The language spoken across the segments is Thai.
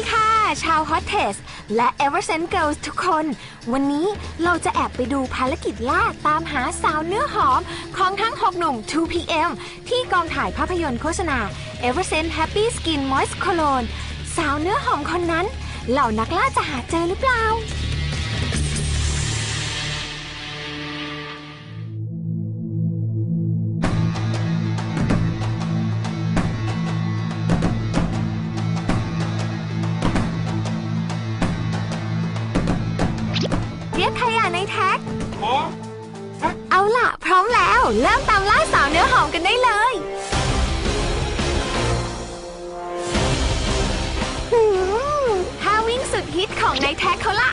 ดีค่ะ ชาวฮอตเทสและ Eversense Girls ทุกคน วันนี้เราจะแอบไปดูภารกิจล่าตามหาสาวเนื้อหอม ของทั้ง 6 หนุ่ม 2PM ที่กองถ่ายภาพยนตร์โฆษณา Eversense Happy Skin Moist Cologne สาวเนื้อหอมคนนั้น เหล่านักล่าจะหาเจอหรือเปล่า มแล้ว เริ่มตามล่าสาวเนื้อหอมกันได้เลยหืมท่าวิ่งสุดฮิตของนายแท็กเขาละ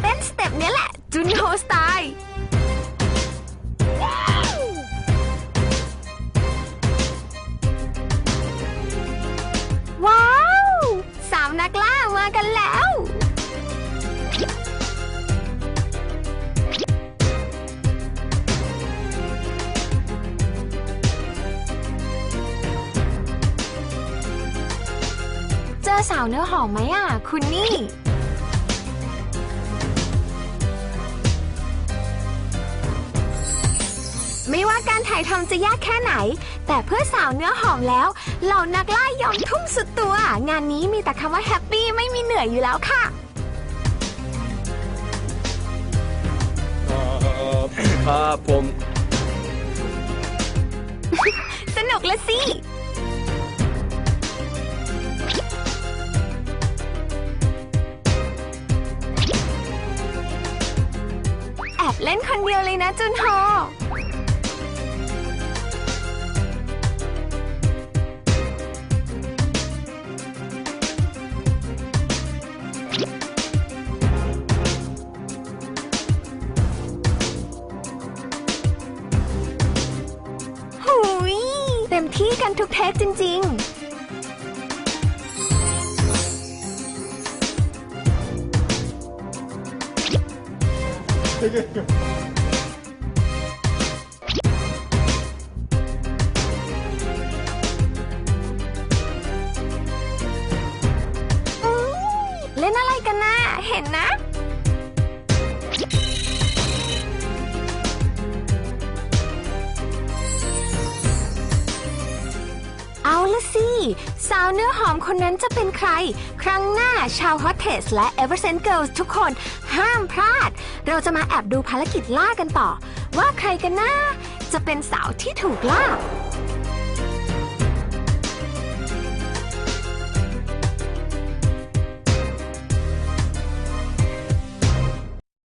เต้นสเต็ปเนี้ยแหละ จุนโฮสไตล์ นักล่ามากันแล้ว เจอสาวเนื้อหอมไหมอะ คุณนี่ ไม่ว่าการถ่ายทำจะยากแค่ไหน แต่เพื่อสาวเนื้อหอมแล้ว เหล่านักล่ายอมทุ่มสุดตัว งานนี้มีแต่คำว่าแฮปปี้ไม่มีเหนื่อยอยู่แล้วค่ะ ครับผม สนุกละสิ แอบเล่นคนเดียวเลยนะจุนโฮ ที่กันทุกเทคจริง ๆเล่นอะไรกันนะ เห็นนะ สาวเนื้อหอมคนนั้นจะเป็นใคร ครั้งหน้าชาวฮอตเทสและ e v e r s e n t Girls ทุกคนห้ามพลาด เราจะมาแอบดูภารกิจล่ากันต่อ ว่าใครกันนะจะเป็นสาวที่ถูกล่า